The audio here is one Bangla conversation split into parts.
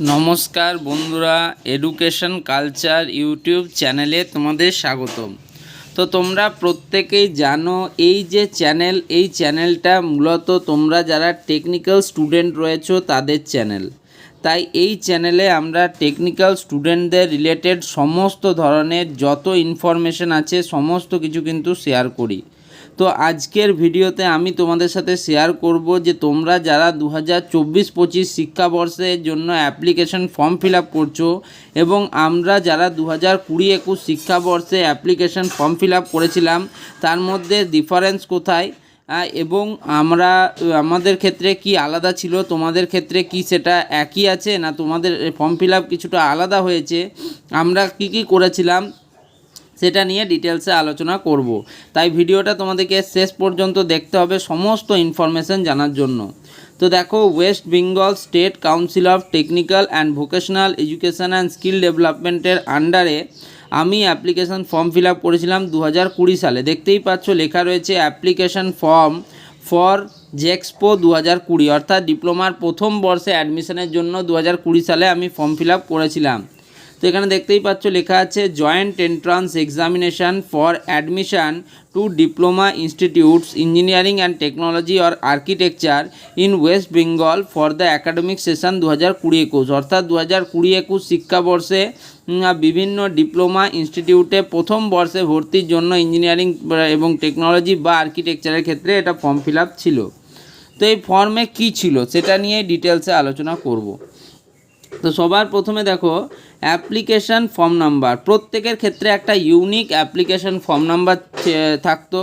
নমস্কার বন্ধুরা এডুকেশন কালচার ইউটিউব চ্যানেলে তোমাদের স্বাগতম। তো তোমরা প্রত্যেকেই জানো, এই যে চ্যানেল এই চ্যানেলটা মূলত তোমরা যারা টেকনিক্যাল স্টুডেন্ট রয়েছো, তাদের চ্যানেল তাই এই চ্যানেলে আমরা টেকনিক্যাল স্টুডেন্টদের রিলেটেড সমস্ত ধরনের যত ইনফরমেশন আছে, সমস্ত কিছু কিন্তু শেয়ার করি। তো আজকের ভিডিওতে আমি তোমাদের সাথে শেয়ার করব যে তোমরা যারা দু হাজার চব্বিশ পঁচিশ শিক্ষাবর্ষের জন্য অ্যাপ্লিকেশন ফর্ম ফিল আপ করছ এবং আমরা যারা দু হাজার কুড়ি একুশ শিক্ষাবর্ষে অ্যাপ্লিকেশন ফর্ম ফিল আপ করেছিলাম, তার মধ্যে ডিফারেন্স কোথায়? এবং আমরা আমাদের ক্ষেত্রে কি আলাদা ছিল? তোমাদের ক্ষেত্রে কি সেটা একই আছে? না তোমাদের ফর্ম ফিল আপ কিছুটা আলাদা হয়েছে? আমরা কি কি করেছিলাম? সেটা নিয়ে ডিটেলসে আলোচনা করব। তাই ভিডিওটা তোমাদেরকে শেষ পর্যন্ত দেখতে হবে সমস্ত ইনফরমেশন জানার জন্য। তো দেখো West Bengal state council of technical and vocational education and skill ডেভেলপমেন্টের আন্ডারে আমি অ্যাপ্লিকেশন ফর্ম ফিল আপ করেছিলাম দু হাজার কুড়ি সালে। দেখতেই পাচ্ছ লেখা রয়েছে অ্যাপ্লিকেশন ফর্ম ফর জেক্সপো দু হাজার কুড়ি। অর্থাৎ ডিপ্লোমার প্রথম বর্ষে অ্যাডমিশনের জন্য দু হাজার কুড়ি সালে আমি ফর্ম ফিল আপ করেছিলাম। তো এখানে দেখতেই পাচ্ছ, লেখা আছে joint entrance examination for admission to diploma institutes engineering and technology or architecture in West Bengal for the academic session দু হাজার কুড়ি একুশ. অর্থাৎ দু হাজার কুড়ি একুশ শিক্ষাবর্ষে বিভিন্ন ডিপ্লোমা ইনস্টিটিউটে প্রথম বর্ষে ভর্তির জন্য ইঞ্জিনিয়ারিং এবং টেকনোলজি বা আর্কিটেকচারের ক্ষেত্রে এটা ফর্ম ফিল ছিল। তো এই ফর্মে কী ছিল, সেটা নিয়ে ডিটেলসে আলোচনা করব। তো সবার প্রথমে দেখো অ্যাপ্লিকেশান ফর্ম নাম্বার প্রত্যেকের ক্ষেত্রে একটা ইউনিক অ্যাপ্লিকেশান ফর্ম নাম্বার থাকতো।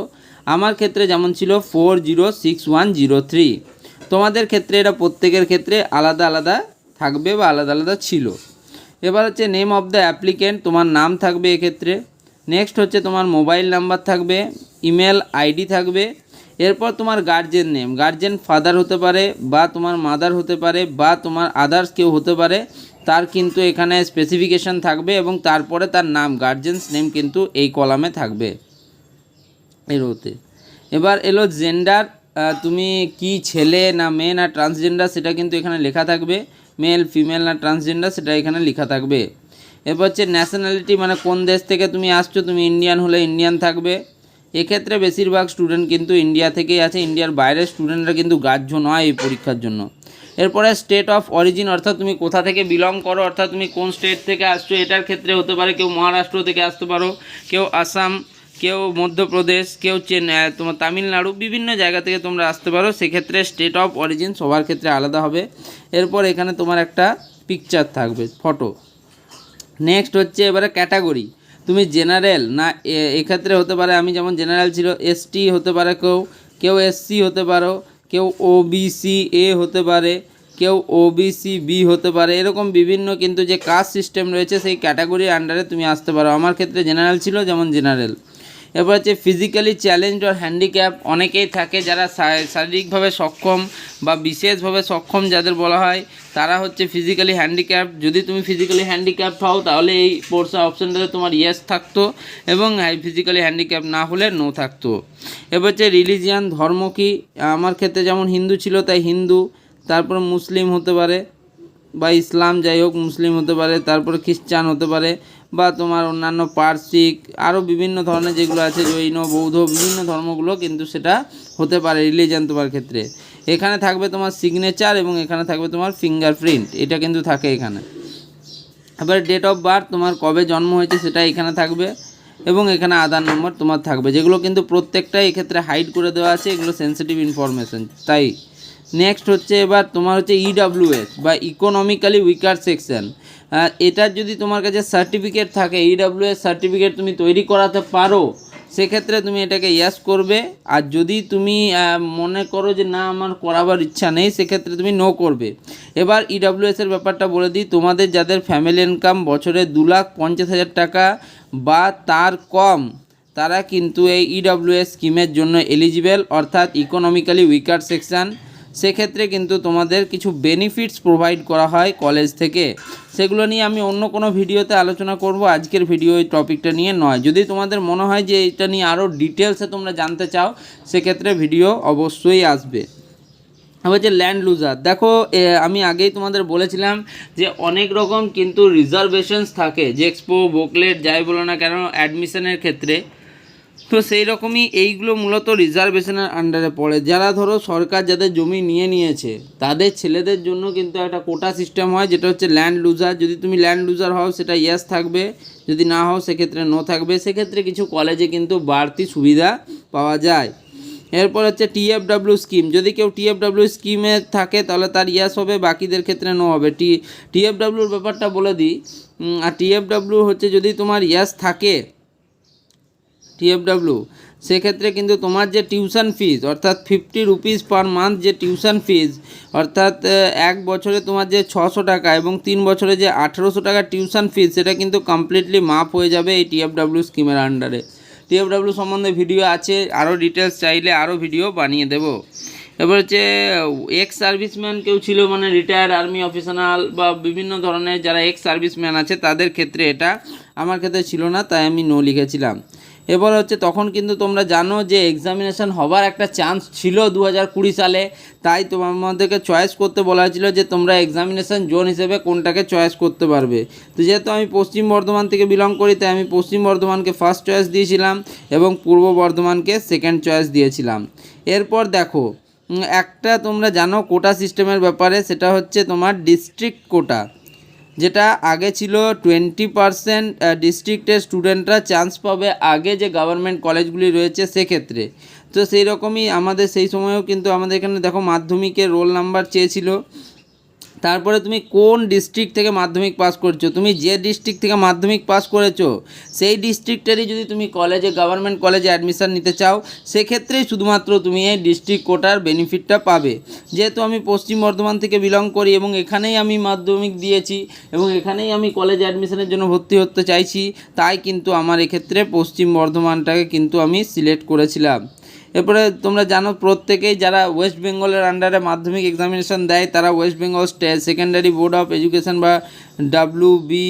আমার ক্ষেত্রে যেমন ছিল four zero six one zero three তোমাদের ক্ষেত্রে এটা প্রত্যেকের ক্ষেত্রে আলাদা আলাদা থাকবে বা আলাদা আলাদা ছিল। এবার হচ্ছে নেম অফ দ্য অ্যাপ্লিকেন্ট তোমার নাম থাকবে এক্ষেত্রে। নেক্সট হচ্ছে তোমার মোবাইল নাম্বার থাকবে ইমেল আইডি থাকবে। এরপর তোমার গার্জেন নেম গার্জেন ফাদার হতে পারে বা তোমার মাদার হতে পারে বা তোমার আদার্স কেউ হতে পারে, তার কিন্তু এখানে স্পেসিফিকেশন থাকবে এবং তারপরে তার নাম গার্জেন্স নেম কিন্তু এই কলামে থাকবে। এই রোতে। এবার এলো জেন্ডার তুমি কি ছেলে না মেয়ে না ট্রান্সজেন্ডার সেটা কিন্তু এখানে লেখা থাকবে। মেল ফিমেল না ট্রান্সজেন্ডার সেটা এখানে লেখা থাকবে। এরপর হচ্ছে ন্যাশনালিটি মানে কোন দেশ থেকে তুমি আসছো? তুমি ইন্ডিয়ান হলে ইন্ডিয়ান থাকবে। এক্ষেত্রে বেশিরভাগ স্টুডেন্ট কিন্তু ইন্ডিয়া থেকেই আছে। ইন্ডিয়ার বাইরের স্টুডেন্টরা কিন্তু গ্রাহ্য নয় এই পরীক্ষার জন্য। এরপরে স্টেট অফ অরিজিন অর্থাৎ তুমি কোথা থেকে বিলং করো, অর্থাৎ তুমি কোন স্টেট থেকে আসছো, এটার ক্ষেত্রে হতে পারে কেউ মহারাষ্ট্র থেকে আসতে পারো, কেউ আসাম, কেউ মধ্যপ্রদেশ, কেউ চেন্নাই তোমার তামিলনাড়ু, বিভিন্ন জায়গা থেকে তোমরা আসতে পারো। সেক্ষেত্রে স্টেট অফ অরিজিন সবার ক্ষেত্রে আলাদা হবে। এরপর এখানে তোমার একটা পিকচার থাকবে ফটো নেক্সট হচ্ছে এবারে ক্যাটাগরি তুমি জেনারেল না এক্ষেত্রে হতে পারে আমি যেমন জেনারেল ছিল এসটি হতে পারে কেউ কেউ এসসি হতে পারো, কেউ ওবিসি এ হতে পারে, কেউ ওবিসি বি হতে পারে, এরকম বিভিন্ন কিন্তু যে কাস্ট সিস্টেম রয়েছে সেই ক্যাটাগরির আন্ডারে তুমি আসতে পারো। আমার ক্ষেত্রে জেনারেল ছিল যেমন জেনারেল। এরপর হচ্ছে ফিজিক্যালি চ্যালেঞ্জ আর হ্যান্ডিক্যাপ অনেকেই থাকে যারা শারীরিকভাবে সক্ষম বা বিশেষভাবে সক্ষম যাদের বলা হয়, তারা হচ্ছে ফিজিক্যালি হ্যান্ডিক্যাপ যদি তুমি ফিজিক্যালি হ্যান্ডিক্যাপ হও, তাহলে এই পোর্সা অপশানটাতে তোমার ইয়েস থাকতো এবং ফিজিক্যালি হ্যান্ডিক্যাপ না হলে নো থাকতো। এবার হচ্ছে রিলিজিয়ান ধর্ম কি? আমার ক্ষেত্রে যেমন হিন্দু ছিল, তাই হিন্দু, তারপর মুসলিম হতে পারে। বা ইসলাম যাই হোক, মুসলিম হতে পারে, তারপরে খ্রিস্টান হতে পারে, বা তোমার অন্যান্য পার্সিক আরও বিভিন্ন ধরনের যেগুলো আছে, জৈন, বৌদ্ধ, বিভিন্ন ধর্মগুলো কিন্তু সেটা হতে পারে রিলিজিয়ান তোমার ক্ষেত্রে। এখানে থাকবে তোমার সিগনেচার এবং এখানে থাকবে তোমার ফিঙ্গারপ্রিন্ট এটা কিন্তু থাকে এখানে। এবার ডেট অফ বার্থ তোমার কবে জন্ম হয়েছে সেটা এখানে থাকবে, এবং এখানে আধার নম্বর তোমার থাকবে, যেগুলো কিন্তু প্রত্যেকটাই এক্ষেত্রে হাইড করে দেওয়া আছে, এগুলো সেন্সিটিভ ইনফরমেশন তাই। নেক্সট হচ্ছে এবার তোমার হচ্ছে ইডাব্লিউএস বা ইকোনমিক্যালি উইকার সেকশন এটার যদি তোমার কাছে সার্টিফিকেট থাকে ইডাব্লিউএস সার্টিফিকেট তুমি তৈরি করাতে পারো, সেক্ষেত্রে তুমি এটাকে ইয়াস করবে। আর যদি তুমি মনে করো যে না, আমার করাবার ইচ্ছা নেই, সেক্ষেত্রে তুমি নো করবে। এবার ইডাব্লিউএস এর ব্যাপারটা বলে দিই, তোমাদের যাদের ফ্যামিলি ইনকাম বছরে দু লাখ পঞ্চাশ হাজার টাকা বা তার কম, তারা কিন্তু এই ইডাব্লিউএস স্কিমের জন্য এলিজিবল অর্থাৎ ইকোনমিক্যালি উইকার সেকশন সেক্ষেত্রে কিন্তু তোমাদের কিছু বেনিফিটস প্রোভাইড করা হয় কলেজ থেকে। সেগুলো নিয়ে আমি অন্য কোনো ভিডিওতে আলোচনা করব। আজকের ভিডিও এই টপিকটা নিয়ে নয়। যদি তোমাদের মনে হয় যে এটা নিয়ে আরও ডিটেলসে তোমরা জানতে চাও, সেক্ষেত্রে ভিডিও অবশ্যই আসবে। যে ল্যান্ড লুজার দেখো আমি আগেই তোমাদের বলেছিলাম যে অনেক রকম কিন্তু রিজার্ভেশনস থাকে। যে এক্সপো বুকলেট যাই বলো না কেন অ্যাডমিশনের ক্ষেত্রে। তো সেই রকমই এইগুলো মূলত রিজার্ভেশনের আন্ডারে পড়ে। যারা ধরো সরকার যাদের জমি নিয়ে নিয়েছে, তাদের ছেলেদের জন্য কিন্তু একটা কোটা সিস্টেম হয়, যেটা হচ্ছে ল্যান্ড লুজার যদি তুমি ল্যান্ড লুজার হও, সেটা ইয়েস থাকবে। যদি না হও, সেক্ষেত্রে নো থাকবে। সেক্ষেত্রে কিছু কলেজে কিন্তু বাড়তি সুবিধা পাওয়া যায়। এরপর হচ্ছে টিএফডাব্লিউ স্কিম যদি কেউ টিএফডাব্লিউ স্কিমে থাকে, তাহলে তার ইয়াস হবে, বাকিদের ক্ষেত্রে নো হবে। টি টিএফডাব্লিউর ব্যাপারটা বলে দিই। আর টিএফডাব্লিউ হচ্ছে যদি তোমার ইয়াস থাকে টিএফডাব্লিউ, সেক্ষেত্রে কিন্তু তোমার যে টিউশন ফিজ, অর্থাৎ ফিফটি রুপিস পার মান্থ যে টিউশন ফিজ, অর্থাৎ এক বছরে তোমার যে ছশো টাকা এবং তিন বছরে যে আঠেরোশো টাকা টিউশন ফিজ, সেটা কিন্তু কমপ্লিটলি মাপ হয়ে যাবে এই টিএফডাব্লিউ স্কিমের আন্ডারে টিএফডাব্লিউ সম্বন্ধে ভিডিও আছে আরও ডিটেলস চাইলে আরও ভিডিও বানিয়ে দেবো। এবার হচ্ছে এক্স সার্ভিসম্যান কেউ ছিল মানে রিটায়ার্ড আর্মি অফিসার বা বিভিন্ন ধরনের যারা এক্স সার্ভিসম্যান আছে, তাদের ক্ষেত্রে এটা আমার ক্ষেত্রে ছিল না, তাই আমি নো লিখেছিলাম। এবার হচ্ছে তখন কিন্তু তোমরা জানো যে এক্সামিনেশন হবার একটা চান্স ছিল দু হাজার কুড়ি সালে। তাই তোমাদেরকে চয়েস করতে বলা হয়েছিল যে তোমরা এক্সামিনেশন জোন হিসেবে কোনটাকে চয়েস করতে পারবে। তো যেহেতু আমি পশ্চিম বর্ধমান থেকে বিলং করি, তাই আমি পশ্চিম বর্ধমানকে ফার্স্ট চয়েস দিয়েছিলাম এবং পূর্ব বর্ধমানকে সেকেন্ড চয়েস দিয়েছিলাম। এরপর দেখো একটা তোমরা জানো কোটা সিস্টেমের ব্যাপারে, সেটা হচ্ছে তোমার ডিস্ট্রিক্ট কোটা। যেটা আগে ছিল টোয়েন্টি পারসেন্ট ডিস্ট্রিক্টের স্টুডেন্টরা চান্স পাবে আগে যে গভর্নমেন্ট কলেজগুলি রয়েছে সেক্ষেত্রে। তো সেই রকমই আমাদের সেই সময়েও কিন্তু আমাদের এখানে দেখো মাধ্যমিকের রোল নাম্বার চেয়েছিল। তারপরে তুমি কোন ডিস্ট্রিক্ট থেকে মাধ্যমিক পাস করছ? তুমি যে ডিস্ট্রিক্ট থেকে মাধ্যমিক পাস করেছ, সেই ডিস্ট্রিক্টেরই যদি তুমি কলেজে গভর্নমেন্ট কলেজে অ্যাডমিশান নিতে চাও, সেক্ষেত্রেই শুধুমাত্র তুমি এই ডিস্ট্রিক্ট কোটার বেনিফিটটা পাবে। যেহেতু আমি পশ্চিম বর্ধমান থেকে বিলং করি এবং এখানেই আমি মাধ্যমিক দিয়েছি এবং এখানেই আমি কলেজে অ্যাডমিশনের জন্য ভর্তি হতে চাইছি, তাই কিন্তু আমার এক্ষেত্রে পশ্চিম বর্ধমানটাকে কিন্তু আমি সিলেক্ট করেছিলাম। এরপরে তোমরা জানো প্রত্যেকেই যারা ওয়েস্ট বেঙ্গলের আন্ডারে মাধ্যমিক এক্সামিনেশন দেয়, তারা West Bengal secondary board of education বা W B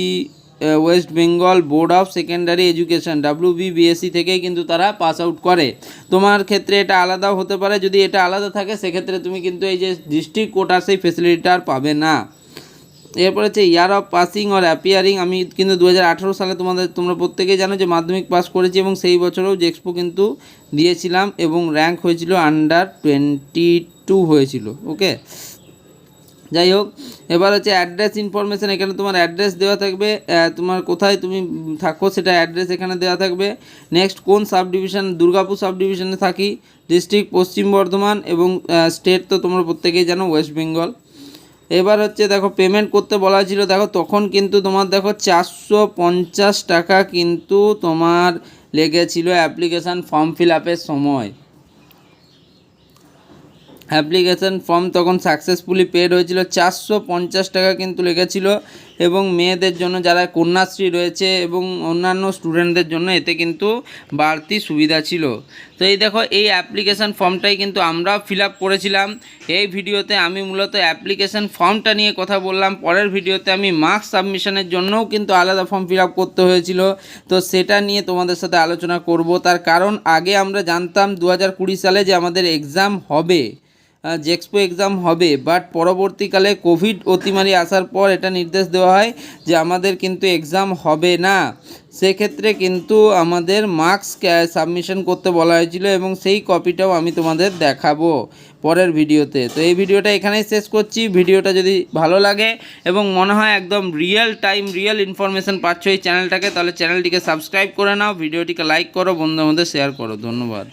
West Bengal board of secondary education W BSC থেকেই কিন্তু তারা পাস আউট করে। তোমার ক্ষেত্রে এটা আলাদাও হতে পারে, যদি এটা আলাদা থাকে, সেক্ষেত্রে তুমি কিন্তু এই যে ডিস্ট্রিক্ট কোটার সেই ফেসিলিটিটা আর পাবে না। এরপর হচ্ছে year of passing or appearing আমি কিন্তু দু হাজার আঠেরো সালে তোমাদের, তোমরা প্রত্যেকেই জানো যে মাধ্যমিক পাস করেছি এবং সেই বছরেও জেক্সপো কিন্তু দিয়েছিলাম এবং র্যাঙ্ক হয়েছিল আন্ডার টোয়েন্টি টু হয়েছিল ওকে যাই হোক, এবার হচ্ছে অ্যাড্রেস ইনফরমেশান এখানে তোমার অ্যাড্রেস দেওয়া থাকবে তোমার কোথায় তুমি থাকো সেটা অ্যাড্রেস এখানে দেওয়া থাকবে। নেক্সট কোন সাব ডিভিশন দুর্গাপুর সাব ডিভিশনে থাকি ডিস্ট্রিক্ট পশ্চিম বর্ধমান এবং স্টেট তো তোমরা প্রত্যেকেই জানো ওয়েস্ট বেঙ্গল এবার হচ্ছে দেখো পেমেন্ট করতে বলা ছিল, দেখো তখন কিন্তু তোমার দেখো চারশো পঞ্চাশ টাকা কিন্তু তোমার লেগেছিল অ্যাপ্লিকেশান ফর্ম ফিল আপের সময়। অ্যাপ্লিকেশান ফর্ম তখন সাকসেসফুলি পেড হয়েছিল, চারশো পঞ্চাশ টাকা কিন্তু লেগেছিল। এবং মেয়েদের জন্য যারা কন্যাশ্রী রয়েছে এবং অন্যান্য স্টুডেন্টদের জন্য এতে কিন্তু বাড়তি সুবিধা ছিল। তো এই দেখো, এই অ্যাপ্লিকেশন ফর্মটাই কিন্তু আমরাও ফিল করেছিলাম। এই ভিডিওতে আমি মূলত অ্যাপ্লিকেশন ফর্মটা নিয়ে কথা বললাম। পরের ভিডিওতে আমি মার্কস সাবমিশনের জন্যও কিন্তু আলাদা ফর্ম ফিল করতে হয়েছিল। তো সেটা নিয়ে তোমাদের সাথে আলোচনা করব। তার কারণ, আগে আমরা জানতাম দু হাজার কুড়ি সালে যে আমাদের এক্সাম হবে। জেক্সপো এক্সাম হবে বাট পরবর্তীকালে কোভিড অতিমারি আসার পর এটা নির্দেশ দেওয়া হয় যে আমাদের কিন্তু এক্সাম হবে না। সেক্ষেত্রে কিন্তু আমাদের মার্কস সাবমিশন করতে বলা হয়েছিল এবং সেই কপিটাও আমি তোমাদের দেখাবো পরের ভিডিওতে। তো এই ভিডিওটা এখানেই শেষ করছি। ভিডিওটা যদি ভালো লাগে এবং মনে হয় একদম রিয়েল টাইম রিয়েল ইনফরমেশন পাচ্ছ এই চ্যানেলটাকে তাহলে চ্যানেলটিকে সাবস্ক্রাইব করে নাও, ভিডিওটিকে লাইক করো, বন্ধুদের মধ্যে শেয়ার করো। ধন্যবাদ।